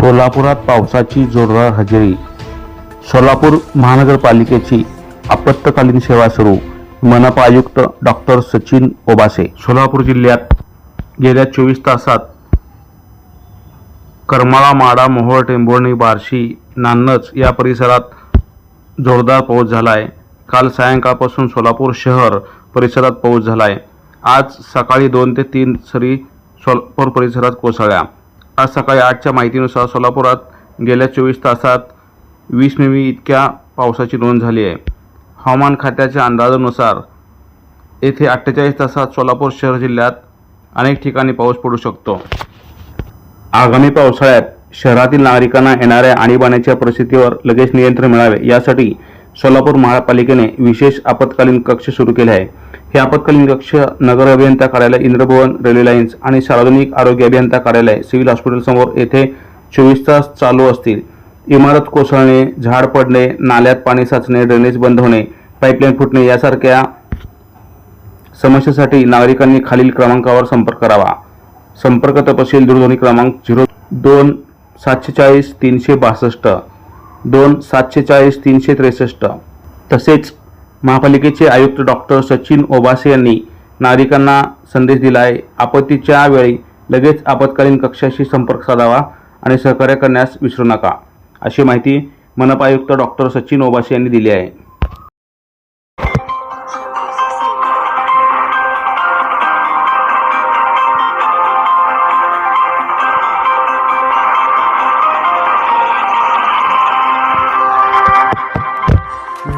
सोलापुरात पावसाची जोरदार हजेरी. सोलापूर महानगरपालिकेची आपत्कालीन सेवा सुरू मनपा आयुक्त डॉक्टर सचिन ओबासे. सोलापूर जिल्ह्यात गेल्या चोवीस तासात करमाळा माडा मोहोळ टेंभुर्णी बार्शी नान्नच या परिसरात जोरदार पाऊस झाला आहे काल सायंकाळपासून सोलापूर शहर परिसरात पाऊस झाला आहे आज सकाळी दोन ते तीन सरी सोलापूर परिसरात कोसळल्या. आज सकाळी आठच्या माहितीनुसार सोलापुरात गेल्या चोवीस तासात वीस मिमी इतक्या पावसाची नोंद झाली आहे. हवामान खात्याच्या अंदाजानुसार येथे अठ्ठेचाळीस तासात सोलापूर शहर जिल्ह्यात अनेक ठिकाणी पाऊस पडू शकतो. आगामी पावसाळ्यात शहरातील नागरिकांना येणाऱ्या आणीबाणीच्या परिस्थितीवर लगेच नियंत्रण मिळावे यासाठी सोलापूर महापालिकेने विशेष आपत्कालीन कक्ष सुरू केले आहे हे आपत्कालीन कक्ष नगर अभियंता कार्यालय इंद्रभवन रेल्वे लाईन्स आणि सार्वजनिक आरोग्य अभियंता कार्यालय सिव्हिल हॉस्पिटल समोर येथे चोवीस तास चालू असतील. इमारत कोसळणे झाड पडणे नाल्यात पाणी साचणे ड्रेनेज बंद होणे पाईपलाईन फुटणे यासारख्या समस्येसाठी नागरिकांनी खालील क्रमांकावर संपर्क करावा. संपर्क तपशील दूरध्वनी क्रमांक झिरो दोन सातशे चाळीस तीनशे बासष्ट दोन सातशे चाळीस तीनशे त्रेसष्ट. तसेच महापालिकेचे आयुक्त डॉक्टर सचिन ओबासे यांनी नागरिकांना संदेश दिला आहे आपत्तीच्या वेळी लगेच आपत्कालीन कक्षाशी संपर्क साधावा आणि सहकार्य करण्यास विसरू नका अशी माहिती मनपा आयुक्त डॉक्टर सचिन ओबासे यांनी दिली आहे.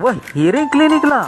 व हिरे क्लिनिकला